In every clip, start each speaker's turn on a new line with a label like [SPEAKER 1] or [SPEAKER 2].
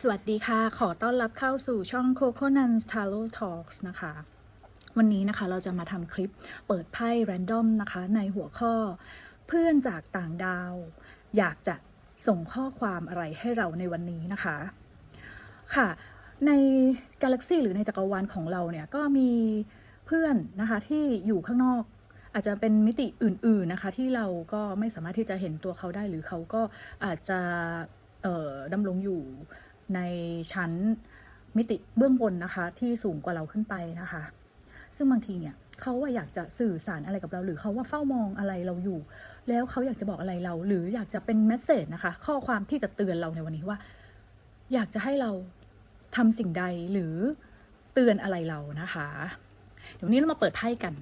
[SPEAKER 1] สวัสดีค่ะ ขอต้อนรับเข้าสู่ช่อง Coco n a n Tarot Talks นะคะ วันนี้นะคะเราจะมาทำคลิปเปิดไพ่ Random นะคะ ในหัวข้อเพื่อนจากต่างดาว อยากจะส่งข้อความอะไรให้เราในวันนี้นะคะ ค่ะ ในกาแล็กซีหรือในจักรวาลของเราเนี่ย ก็มีเพื่อนนะคะที่อยู่ข้างนอกอาจจะเป็นมิติอื่น ๆนะคะ ที่เราก็ไม่สามารถที่จะเห็นตัวเขาได้หรือเขาก็อาจจะดำรงอยู่ ในชั้นมิติเบื้องบนนะคะ ที่สูงกว่าเราขึ้นไปนะคะ ซึ่งบางทีเนี่ยเขาว่าอยากจะสื่อสารอะไรกับเรา หรือเขาว่าเฝ้ามองอะไรเราอยู่ แล้วเขาอยากจะบอกอะไรเรา หรืออยากจะเป็นเมสเซจนะคะ ข้อความที่จะเตือนเราในวันนี้ว่า อยากจะให้เราทำสิ่งใดหรือเตือนอะไรเรานะคะ เดี๋ยววนนี้เรามาเปิดไพ่กัน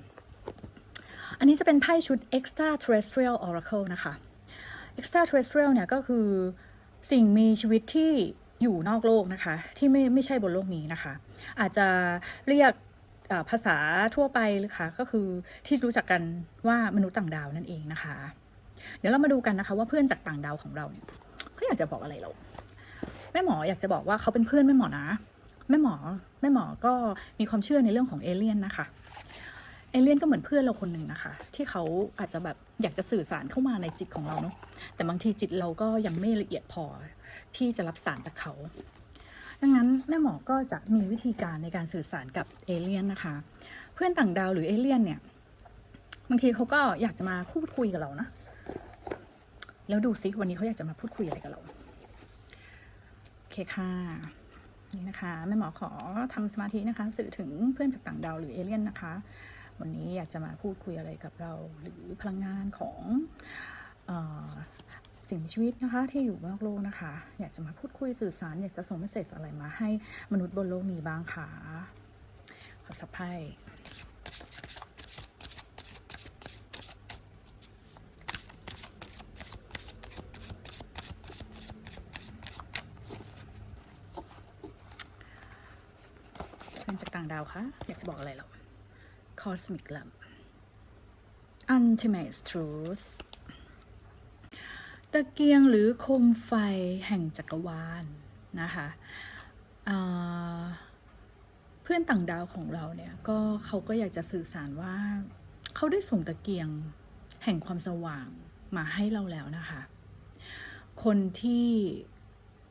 [SPEAKER 1] อันนี้จะเป็นไพ่ชุด extra terrestrial oracle นะคะ extra terrestrial เนี่ยก็คือสิ่งมีชีวิตที่ อยู่นอกโลกนะคะ ที่ไม่ไม่ใช่บนโลกนี้นะคะ อาจจะเรียกภาษาทั่วไปเลยค่ะก็คือที่รู้จักกันว่ามนุษย์ต่างดาวนั่นเองนะคะ เดี๋ยวเรามาดูกันนะคะว่าเพื่อนจากต่างดาวของเราเนี่ยเขาอยากจะบอกอะไรเราแม่หมออยากจะบอกว่าเขาเป็นเพื่อนแม่หมอนะแม่หมอแม่หมอก็มีความเชื่อในเรื่องของเอเลี่ยนนะคะเอเลี่ยนก็เหมือนเพื่อนเราคนหนึ่งนะคะ ที่เขาอาจจะแบบอยากจะสื่อสารเข้ามาในจิตของเราเนาะแต่บางทีจิตเราก็ยังไม่ละเอียดพอ ที่จะรับสารจากเขา ดังนั้นแม่หมอก็จะมีวิธีการในการสื่อสารกับเอเลี่ยนนะคะ เพื่อนต่างดาวหรือเอเลี่ยนเนี่ยบางทีเขาก็อยากจะมาพูดคุยกับเรานะ แล้วดูซิวันนี้เขาอยากจะมาพูดคุยอะไรกับเรา โอเคค่ะนี่นะคะแม่หมอขอทำสมาธินะคะ สื่อถึงเพื่อนจากต่างดาวหรือเอเลี่ยนนะคะ วันนี้อยากจะมาพูดคุยอะไรกับเรา หรือพลังงานของ สิ่งมีชีวิตนะคะ ที่อยู่บนโลกโลกนะคะ อยากจะมาพูดคุยสื่อสาร อยากจะส่งเมสเซจอะไรมาให้มนุษย์บนโลกนี้บ้างค่ะขอสับไพ่เพื่อนจากต่างดาวคะอยากจะบอกอะไรเรา Cosmic Love Ultimate Truth ตะเกียงหรือโคมไฟแห่งจักรวาลนะคะเพื่อนต่างดาวของเราเนี่ยก็เขาก็อยากจะสื่อสารว่าเขาได้ส่งตะเกียงแห่งความสว่างมาให้เราแล้วนะคะ คนที่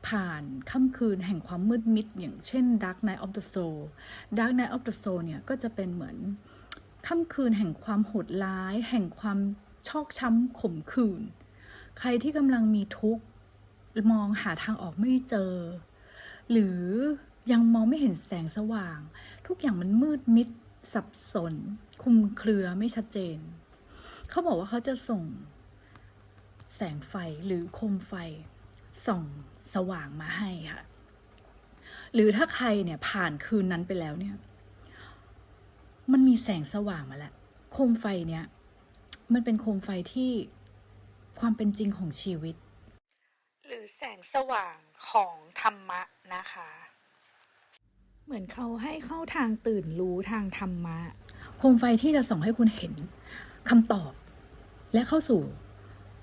[SPEAKER 1] ผ่านค่ำคืนแห่งความมืดมิด อย่างเช่น Dark Night of the Soul Dark Night of the Soul เนี่ยก็จะเป็นเหมือนค่ำคืนแห่งความโหดร้าย แห่งความชอกช้ำขมขื่น ใครที่กำลังมีทุกข์มองหาทางออกไม่เจอ หรือยังมองไม่เห็นแสงสว่าง ทุกอย่างมันมืดมิด สับสนคลุมเครือไม่ชัดเจน เขาบอกว่าเขาจะส่ง แสงไฟหรือโคมไฟ ส่องสว่างมาให้ค่ะ หรือถ้าใครเนี่ยผ่านคืนนั้นไปแล้วเนี่ย มันมีแสงสว่างมาแล้ว โคมไฟเนี่ย มันเป็นโคมไฟที่ ความเป็นจริงของชีวิต
[SPEAKER 2] หรือแสงสว่างของธรรมะนะคะ เหมือนเขาให้เข้าทางตื่นรู้ทางธรรมะ
[SPEAKER 1] โคมไฟที่จะส่องให้คุณเห็นคำตอบ และเข้าสู่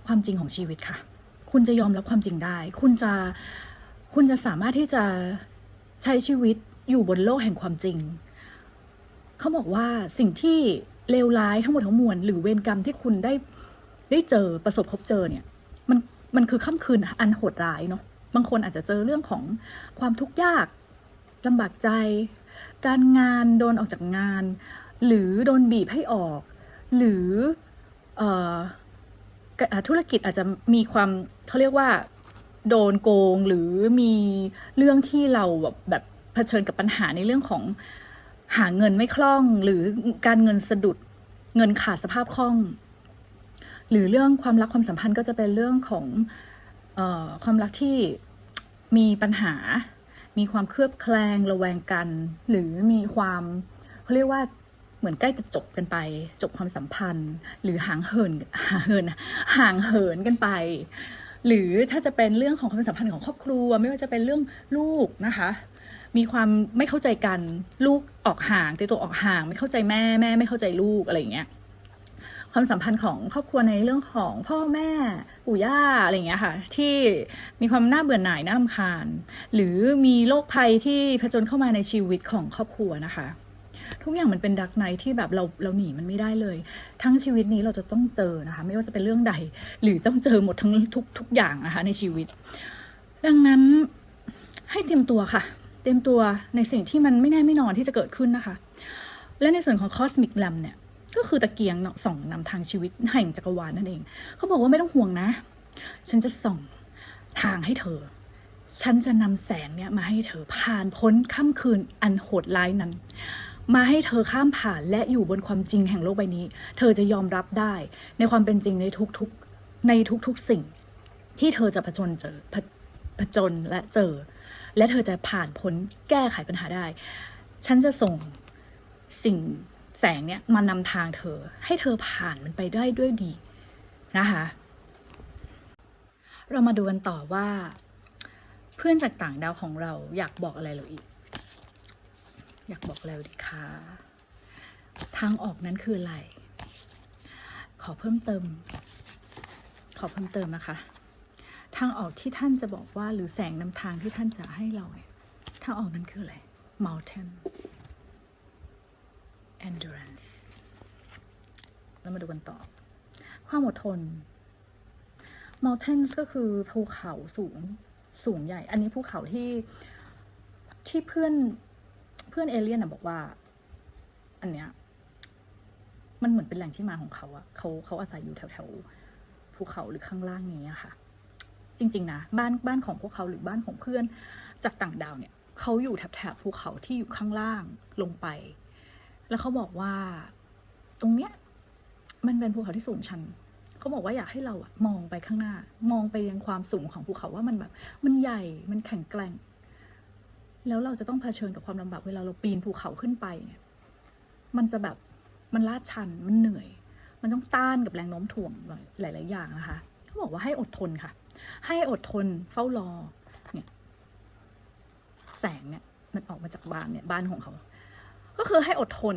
[SPEAKER 1] ความจริงของชีวิตค่ะ คุณจะยอมรับความจริงได้ คุณจะคุณจะสามารถที่จะใช้ชีวิตอยู่บนโลกแห่งความจริง เขาบอกว่าสิ่งที่เลวร้ายทั้งหมดทั้งมวลหรือเวรกรรมที่คุณได้ ได้เจอประสบพบเจอเนี่ยมันมันคือค่ำคืนอันโหดร้ายเนาะบางคนอาจจะเจอเรื่องของความทุกข์ยากลำบากใจ การงานโดนออกจากงาน หรือโดนบีบให้ออก หรืออธุรกิจอาจจะมีความเขาเรียกว่าโดนโกงหรือมีเรื่องที่เราแบบแบบเผชิญกับปัญหาในเรื่องของหาเงินไม่คล่อง หรือการเงินสะดุดเงินขาดสภาพคล่อง หรือเรื่องความรักความสัมพันธ์ก็จะเป็นเรื่องของออความรักที่มีปัญหา มีความเคลือบแคลงระแวงกัน หรือมีความเขาเรียกว่าเหมือนใกล้จะจบกันไป จบความสัมพันธ์ หรือห่างเหินห่างเหินห่างเหินกันไป หรือถ้าจะเป็นเรื่องของความสัมพันธ์ของครอบครัว ไม่ว่าจะเป็นเรื่องลูกนะคะ มีความไม่เข้าใจกันลูกออกห่างตีตัวออกห่าง ไม่เข้าใจแม่แม่ไม่เข้าใจลูกอะไรอย่างเงี้ย ความสัมพันธ์ของครอบครัวในเรื่องของพ่อแม่ปู่ย่าอะไรอย่างเงี้ยค่ะ ที่มีความน่าเบื่อหน่ายน่ารำคาญ หรือมีโรคภัยที่ผจญเข้ามาในชีวิตของครอบครัวนะคะ ทุกอย่างมันเป็นดักไนที่แบบเราเราหนีมันไม่ได้เลย ทั้งชีวิตนี้เราจะต้องเจอนะคะ ไม่ว่าจะเป็นเรื่องใด หรือต้องเจอหมดทั้งทุกทุกอย่างนะคะในชีวิต ดังนั้นให้เตรียมตัวค่ะ เตรียมตัวในสิ่งที่มันไม่แน่ไม่นอนที่จะเกิดขึ้นนะคะ และในส่วนของ Cosmic Lamp เนี่ย ก็คือตะเกียงส่องนำทางชีวิตแห่งจักรวาลนั่นเอง เขาบอกว่าไม่ต้องห่วงนะ ฉันจะส่องทางให้เธอ ฉันจะนำแสงเนี่ยมาให้เธอผ่านพ้นค่ำคืนอันโหดร้ายนั้น มาให้เธอข้ามผ่านและอยู่บนความจริงแห่งโลกใบนี้ เธอจะยอมรับได้ ในความเป็นจริงในทุกๆในทุกๆสิ่ง ที่เธอจะผจญเจอผผจญและเจอ และเธอจะผ่านพ้นแก้ไขปัญหาได้ ฉันจะส่งสิ่ง แสงเนี่ยมานนำทางเธอ ให้เธอผ่านมันไปได้ด้วยดีนะคะ เรามาดูกันต่อว่า เพื่อนจากต่างดาวของเราอยากบอกอะไรเราอีก อยากบอกอะไรเราดีคะทางออกนั้นคืออะไร ขอเพิ่มเติม ขอเพิ่มเติมนะคะ ทางออกที่ท่านจะบอกว่าหรือแสงนำทางที่ท่านจะให้เราเนี่ยทางออกนั้นคืออะไร mountain endurance แล้วมาดูกันต่อ ความอดทน mountains ก็คือภูเขาสูง สูงใหญ่ อันนี้ภูเขาที่ที่เพื่อนเพื่อนเอเลี่ยนอะบอกว่า อันเนี้ยมันเหมือนเป็นแหล่งที่มาของเขาอะเขาเขาอาศัยอยู่แถวแถวภูเขาหรือข้างล่างนี้อะค่ะ จริง ๆ นะ บ้านบ้านของพวกเขาหรือบ้านของเพื่อนจากต่างดาวเนี่ยเขาอยู่แถบแถบภูเขาที่อยู่ข้างล่างลงไป แล้วเขาบอกว่าตรงเนี้ยมันเป็นภูเขาที่สูงชันเขาบอกว่าอยากให้เราอะมองไปข้างหน้า มองไปยังความสูงของภูเขาว่ามันแบบ มันใหญ่มันแข็งแกร่ง แล้วเราจะต้องเผชิญกับความลำบากเวลาเราปีนภูเขาขึ้นไปเนี่ย มันจะแบบมันลาดชันมันเหนื่อย มันต้องต้านกับแรงโน้มถ่วงหลาย ๆ อย่างนะคะเขาบอกว่าให้อดทนค่ะ ให้อดทนเฝ้ารอ เนี่ย แสงเนี่ยมันออกมาจากบ้านเนี่ยบ้านของเขา ก็คือให้อดทน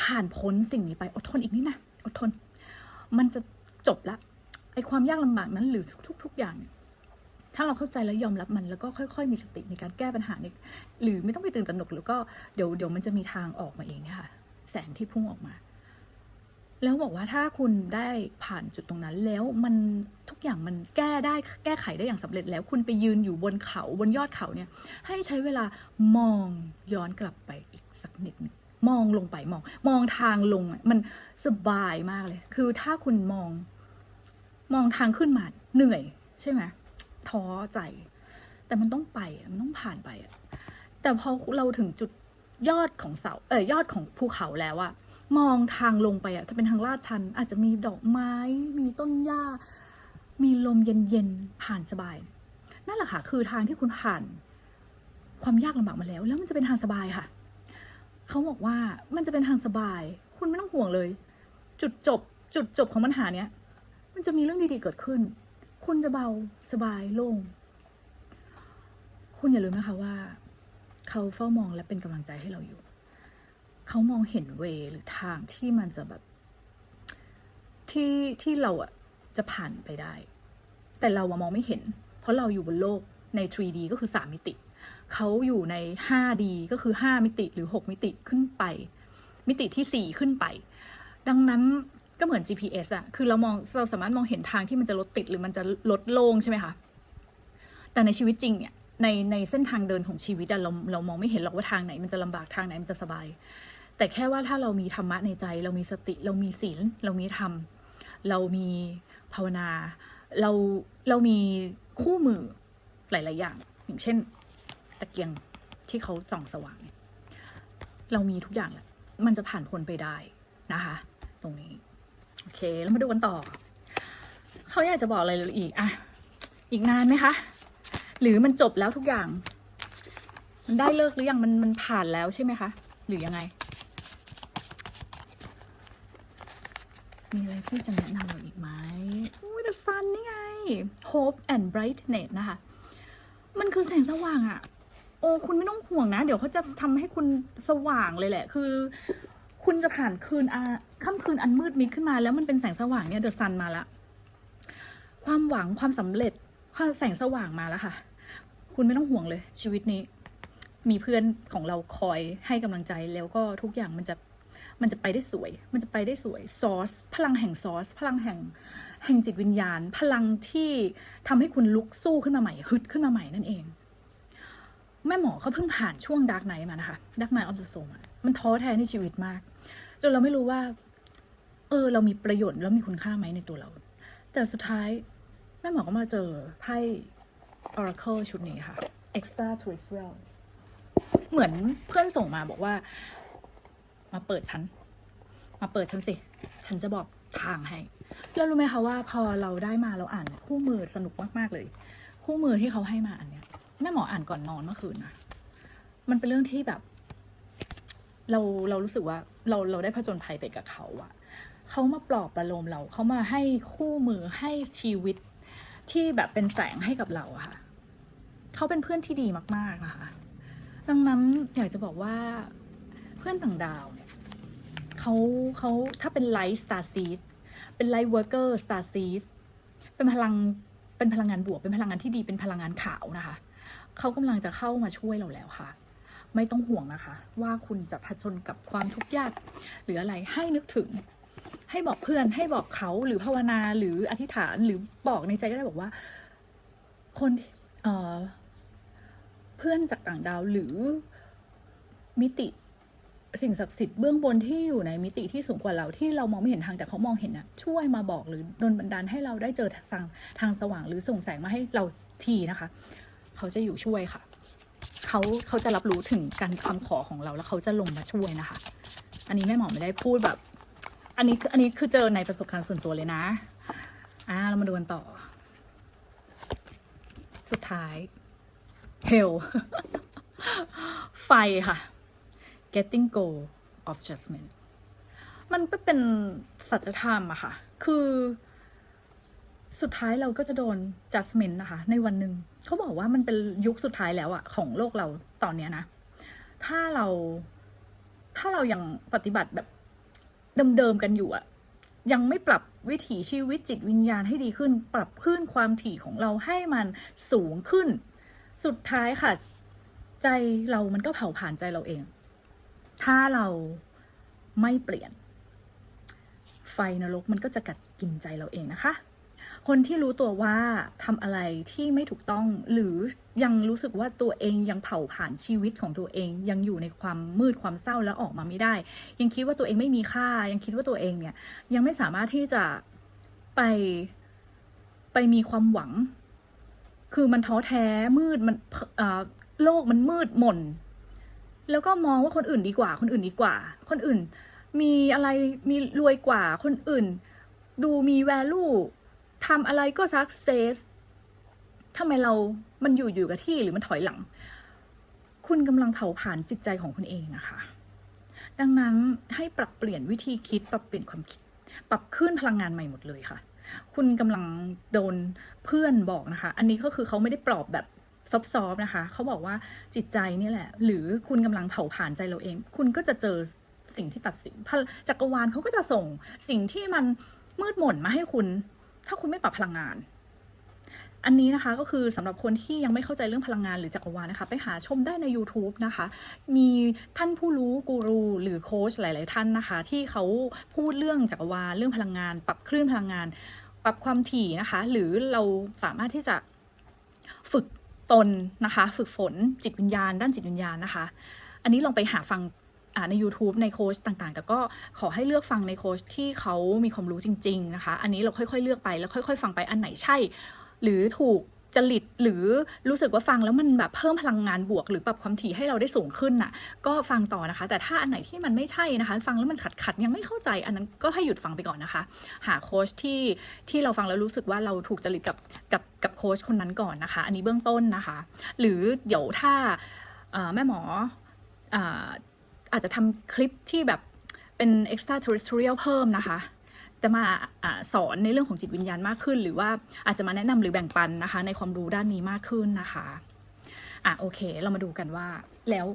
[SPEAKER 1] ผ่านพ้นสิ่งนี้ไปอดทนอีกนิดนะอดทน มันจะจบละไอความยากลำบากนั้นหรือทุก ๆ อย่างเนี่ยถ้าเราเข้าใจแล้วยอมรับมันแล้วก็ค่อย ๆ มีสติในการแก้ปัญหาในหรือไม่ต้องไปตื่นตระหนกแล้วก็เดี๋ยวเดี๋ยวมันจะมีทางออกมาเองค่ะ แสงที่พุ่งออกมา แล้วบอกว่าถ้าคุณได้ผ่านจุดตรงนั้น แล้วมันทุกอย่างมันแก้ได้แก้ไขได้อย่างสำเร็จแล้วคุณไปยืนอยู่บนเขาบนยอดเขาเนี่ยให้ใช้เวลามองย้อนกลับไปอีกสักนิดหนึงมองลงไปมอง มองทางลงมันสบายมากเลย คือถ้าคุณมอง มองทางขึ้นมาเหนื่อย ใช่ไหมท้อใจ แต่มันต้องไปมันต้องผ่านไปอะแต่พอเราถึงจุดยอดของเสาเออยอดของภูเขาแล้วอะ มองทางลงไปอะถ้าเป็นทางลาดชัน อาจจะมีดอกไม้ มีต้นหญ้า มีลมเย็นๆ ผ่านสบาย นั่นแหละค่ะ คือทางที่คุณผ่านความยากลำบากมาแล้ว แล้วมันจะเป็นทางสบายค่ะ เขาบอกว่ามันจะเป็นทางสบาย คุณไม่ต้องห่วงเลย จุดจบ จุดจบของปัญหาเนี้ย มันจะมีเรื่องดีๆเกิดขึ้น คุณจะเบาสบายโล่ง คุณอย่าลืมนะคะว่า เขาเฝ้ามองและเป็นกำลังใจให้เราอยู่ เขามองเห็นเวหรือทางที่มันจะแบบที่ที่เราอะจะผ่านไปได้ แต่เราอะมองไม่เห็น เพราะเราอยู่บนโลกใน 3D ก็คือ 3 มิติ เขาอยู่ใน 5D ก็คือ 5 มิติหรือ 6 มิติขึ้นไป มิติที่ 4 ขึ้นไป ดังนั้นก็เหมือน GPS อะคือเรามองเราสามารถมองเห็นทางที่มันจะรถติดหรือมันจะลดโล่งใช่ไหมคะ แต่ในชีวิตจริงเนี่ยในในเส้นทางเดินของชีวิตเราเรามองไม่เห็นหรอกว่าทางไหนมันจะลำบากทางไหนมันจะสบาย แต่แค่ว่าถ้าเรามีธรรมะในใจ เรามีสติเรามีศีล เรามีธรรม เรามีภาวนา เราเรามีคู่มือหลาย ๆ อย่าง อย่างเช่น ตะเกียงที่เขาส่องสว่างเนี่ยเรามีทุกอย่างแหละมันจะผ่านพ้นไปได้นะคะ ตรงนี้ โอเค แล้วมาดูกันต่อ เขาอยากจะบอกอะไรเราอีกอะอีกนานไหมคะ หรือมันจบแล้วทุกอย่าง มันได้เลิกหรือยังมันมันผ่านแล้วใช่ไหมคะ หรือยังไง มีอะไรที่จะแนะนำเราอีกไหมอุ้ย the sun นี่ไง hope and brightness นะคะ มันคือแสงสว่างอะโอ้คุณไม่ต้องห่วงนะ เดี๋ยวเขาจะทำให้คุณสว่างเลยแหละ คือ คุณจะผ่านคืนอาค่ำคืนอันมืดมิดขึ้นมา แล้วมันเป็นแสงสว่างเนี่ยเดอะซันมาละ ความหวังความสำเร็จความแสงสว่างมาแล้วค่ะ คุณไม่ต้องห่วงเลย ชีวิตนี้ มีเพื่อนของเราคอยให้กำลังใจแล้วก็ทุกอย่างมันจะ มันจะไปได้สวย มันจะไปได้สวยซอสพลังแห่งซอสพลังแห่งแห่งจิตวิญญาณ พลังที่ทำให้คุณลุกสู้ขึ้นมาใหม่ฮึดขึ้นมาใหม่นั่นเอง แม่หมอเขาเพิ่งผ่านช่วงดาร์กไนท์มานะคะดาร์กไนท์ออฟเดอะโซมมันท้อแท้ในชีวิตมาก จนเราไม่รู้ว่า เออ เรามีประโยชน์แล้วมีคุณค่าไหมในตัวเรา แต่สุดท้ายแม่หมอก็มาเจอไพ่ Oracle ชุดนี้ค่ะ Extra Terrestrial เหมือนเพื่อนส่งมาบอกว่า มาเปิดฉัน มาเปิดฉันสิ ฉันจะบอกทางให้แล้วรู้ไหมคะว่าพอเราได้มาเราอ่านคู่มือสนุกมากๆเลย คู่มือที่เขาให้มาอันเนี้ยแม่หมออ่านก่อนนอนเมื่อคืนนะมันเป็นเรื่องที่แบบ เราเรารู้สึกว่าเราเราได้ผจญภัยไปกับเขาอะเขามาปลอบประโลมเราเขามาให้คู่มือให้ชีวิตที่แบบเป็นแสงให้กับเราอะค่ะเขาเป็นเพื่อนที่ดีมากๆนะคะดังนั้นอยากจะบอกว่าเพื่อนต่างดาว เขาเขาถ้าเป็นไลท์สตาร์ซีดเป็นไลท์เวิร์กเกอร์สตาร์ซีดเป็นพลังเป็นพลังงานบวก เป็นพลังงานที่ดีเป็นพลังงานขาวนะคะ เขากำลังจะเข้ามาช่วยเราแล้วค่ะ ไม่ต้องห่วงนะคะ ว่าคุณจะผจญกับความทุกข์ยากหรืออะไรให้นึกถึง ให้บอกเพื่อนให้บอกเขาหรือภาวนาหรืออธิษฐานหรือบอกในใจก็ได้บอกว่า คนเเพื่อนจากต่างดาวหรือมิติ สิ่งศักดิ์สิทธิ์เบื้องบนที่อยู่ในมิติที่สูงกว่าเราที่เรามองไม่เห็นทางแต่เขามองเห็นนะช่วยมาบอกหรือดลบันดาลให้เราได้เจอทางทางสว่างหรือส่งแสงมาให้เราทีนะคะ เขาจะอยู่ช่วยค่ะ เขาเขาจะรับรู้ถึงการคำขอของเราแล้วเขาจะลงมาช่วยนะคะ อันนี้แม่หมอไม่ได้พูดแบบ อันนี้คืออันนี้คือเจอในประสบการณ์ส่วนตัวเลยนะอ่าเรามาดูกันต่อ สุดท้าย hell ไฟค่ะ getting go of judgment มันก็เป็นสัจธรรมอะค่ะ คือสุดท้ายเราก็จะโดน judgment นะคะ ในวันหนึ่งเขาบอกว่ามันเป็นยุคสุดท้ายแล้วอะของโลกเราตอนเนี้ยนะ ถ้าเราถ้าเรายังปฏิบัติแบบเดิมๆกันอยู่อะยังไม่ปรับวิถีชีวิตจิตวิญญาณให้ดีขึ้น ปรับขึ้นความถี่ของเราให้มันสูงขึ้น สุดท้ายค่ะ ใจเรามันก็เผาผ่านใจเราเอง ถ้าเราไม่เปลี่ยน ไฟนรกมันก็จะกัดกินใจเราเองนะคะ คนที่รู้ตัวว่าทำอะไรที่ไม่ถูกต้องหรือยังรู้สึกว่าตัวเองยังเผาผ่านชีวิตของตัวเอง ยังอยู่ในความมืดความเศร้าแล้วออกมาไม่ได้ ยังคิดว่าตัวเองไม่มีค่า ยังคิดว่าตัวเองเนี่ย ยังไม่สามารถที่จะไปไปมีความหวัง คือมันท้อแท้มืดมันโลกมันมืดหม่น แล้วก็มองว่าคนอื่นดีกว่า คนอื่นดีกว่า คนอื่น มีอะไรมีรวยกว่า คนอื่น ดูมี value ทำอะไรก็ success ทำไมเรา มันอยู่อยู่กับที่หรือมันถอยหลัง คุณกำลังเผาผ่านจิตใจของคุณเองนะคะ ดังนั้นให้ปรับเปลี่ยนวิธีคิด ปรับเปลี่ยนความคิด ปรับขึ้นพลังงานใหม่หมดเลยค่ะ คุณกำลังโดนเพื่อนบอกนะคะ อันนี้ก็คือเขาไม่ได้ปลอบแบบ ซอฟๆนะคะ เขาบอกว่าจิตใจนี่แหละ หรือคุณกำลังเผาผ่านใจเราเอง คุณก็จะเจอสิ่งที่ตัดสินจักรวาลเขาก็จะส่งสิ่งที่มันมืดหม่นมาให้คุณ ถ้าคุณไม่ปรับพลังงาน อันนี้นะคะก็คือสำหรับคนที่ยังไม่เข้าใจเรื่องพลังงานหรือจักรวาลนะคะ ไปหาชมได้ใน YouTube นะคะ มีท่านผู้รู้กูรูหรือโค้ชหลาย ๆ ท่านนะคะ ที่เขาพูดเรื่องจักรวาลเรื่องพลังงาน ปรับคลื่นพลังงาน ปรับความถี่นะคะ หรือเราสามารถที่จะฝึก ตนนะคะ ฝึกฝนจิตวิญญาณ ด้านจิตวิญญาณนะคะ อันนี้ลองไปหาฟังใน YouTube ในโค้ชต่างๆ แต่ก็ขอให้เลือกฟังในโค้ชที่เขามีความรู้จริง ๆ นะคะ อันนี้เราค่อยๆ เลือกไปแล้วค่อย ๆ ฟังไปอันไหนใช่ หรือถูก จริตหรือรู้สึกว่าฟังแล้วมันแบบเพิ่มพลังงานบวก หรือปรับความถี่ให้เราได้สูงขึ้นน่ะ ก็ฟังต่อนะคะ แต่ถ้าอันไหนที่มันไม่ใช่นะคะ ฟังแล้วมันขัดขัดยังไม่เข้าใจ อันนั้นก็ให้หยุดฟังไปก่อนนะคะ หาโค้ชที่ที่เราฟังแล้วรู้สึกว่าเราถูกจริตกับกับกับโค้ชคนนั้นก่อนนะคะ อันนี้เบื้องต้นนะคะ หรือเดี๋ยวถ้าแม่หมออาอาจจะทำคลิปที่แบบเป็น extra terrestrial เพิ่มนะคะ จะมาอาสอนในเรื่องของจิตวิญญาณมากขึ้น หรือว่าอาจจะมาแนะนำหรือแบ่งปันนะคะ ในความรู้ด้านนี้มากขึ้นนะคะอะโอเค เรามาดูกันว่าแล้ว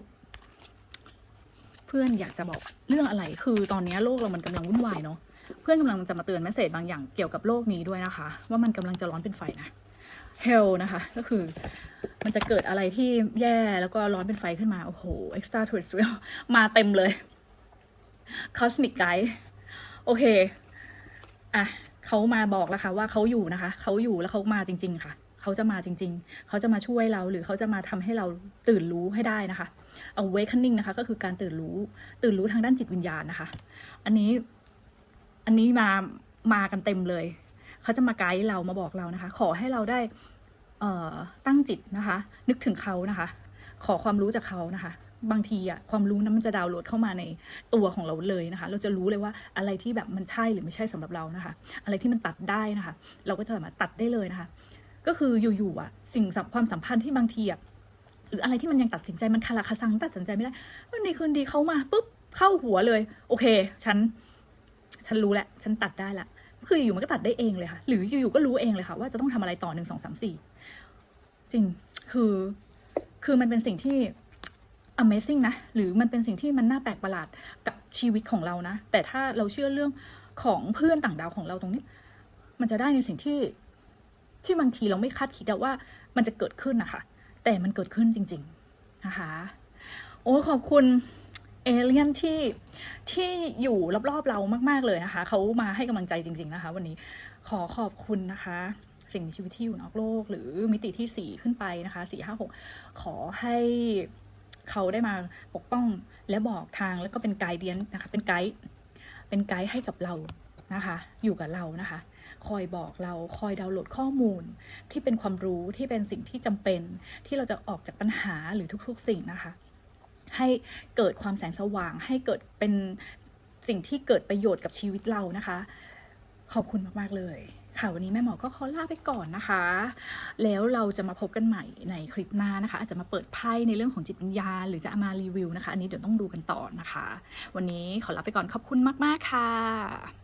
[SPEAKER 1] เพื่อนอยากจะบอกเรื่องอะไรคือตอนนี้โลกเรามันกำลังวุ่นวายเนาะเพื่อนกำลังจะมาเตือนแมสเซจบางอย่างเกี่ยวกับโลกนี้ด้วยนะคะ ว่ามันกำลังจะร้อนเป็นไฟนะ hell นะคะ ก็คือมันจะเกิดอะไรที่แย่แล้วก็ร้อนเป็นไฟขึ้นมา โอ้โห extra terrestrial มาเต็มเลย cosmic guide โอเค อะเขามาบอกแล้วค่ะว่าเขาอยู่นะคะเขาอยู่แล้วเขามาจริง ๆ ค่ะเขาจะมาจริง ๆ เขาจะมาช่วยเราหรือเขาจะมาทำให้เราตื่นรู้ให้ได้นะคะ awakening นะคะ ก็คือการตื่นรู้ ตื่นรู้ทางด้านจิตวิญญาณนะคะ อันนี้ อันนี้มา มากันเต็มเลย เขาจะมาไกด์เรา มาบอกเรานะคะ ขอให้เราได้ตั้งจิตนะคะ นึกถึงเขานะคะ ขอความรู้จากเขานะคะ บางทีอะความรู้นั้นมันจะดาวน์โหลดเข้ามาในตัวของเราเลยนะคะ เราจะรู้เลยว่าอะไรที่แบบมันใช่หรือไม่ใช่สำหรับเรานะคะ อะไรที่มันตัดได้นะคะ เราก็จะสามารถตัดได้เลยนะคะ ก็คืออยู่ๆอะสิ่งความสัมพันธ์ที่บางทีอะหรืออะไรที่มันยังตัดสินใจมันคาราคาซังตัดสินใจไม่ได้วันดีคืนดีเขามาปุ๊บเข้าหัวเลย โอเค ฉัน ฉันรู้แหล้วฉันตัดได้ละคืออยู่มันก็ตัดได้เองเลยค่ะ หรืออยู่ๆก็รู้เองเลยค่ะ ว่าจะต้องทำอะไรต่อหนึ่งสองสามสี่จริงคือคือมันเป็นสิ่งที่ Amazing นะ หรือมันเป็นสิ่งที่มันน่าแปลกประหลาดกับชีวิตของเรานะ แต่ถ้าเราเชื่อเรื่องของเพื่อนต่างดาวของเราตรงนี้ มันจะได้ในสิ่งที่ที่บางทีเราไม่คาดคิดว่ามันจะเกิดขึ้นนะคะ แต่มันเกิดขึ้นจริง ๆ นะคะ โอ้ขอบคุณเอเลี่ยนที่ที่อยู่รอบๆเรามาก ๆ เลยนะคะ เขามาให้กำลังใจจริง ๆ นะคะ วันนี้ขอขอบคุณนะคะ สิ่งมีชีวิตที่อยู่นอกโลก หรือมิติที่สี่ขึ้นไปนะคะสี่ห้าหกขอให้ เขาได้มาปกป้องและบอกทางแล้วก็เป็นไกด์เดียนนะคะ เป็นไกด์เป็นไกด์ให้กับเรานะคะ อยู่กับเรานะคะ คอยบอกเราคอยดาวน์โหลดข้อมูล ที่เป็นความรู้ที่เป็นสิ่งที่จำเป็น ที่เราจะออกจากปัญหาหรือทุกๆ สิ่งนะคะ ให้เกิดความแสงสว่างให้เกิดเป็นสิ่งที่เกิดประโยชน์กับชีวิตเรานะคะ ขอบคุณมาก ๆ เลย ค่ะวันนี้แม่หมอก็ขอลาไปก่อนนะคะ แล้วเราจะมาพบกันใหม่ในคลิปหน้านะคะ อาจจะมาเปิดไพ่ในเรื่องของจิตวิญญาณหรือจะมารีวิวนะคะ อันนี้เดี๋ยวต้องดูกันต่อนะคะ วันนี้ขอลาไปก่อนขอบคุณมาก ๆ ค่ะ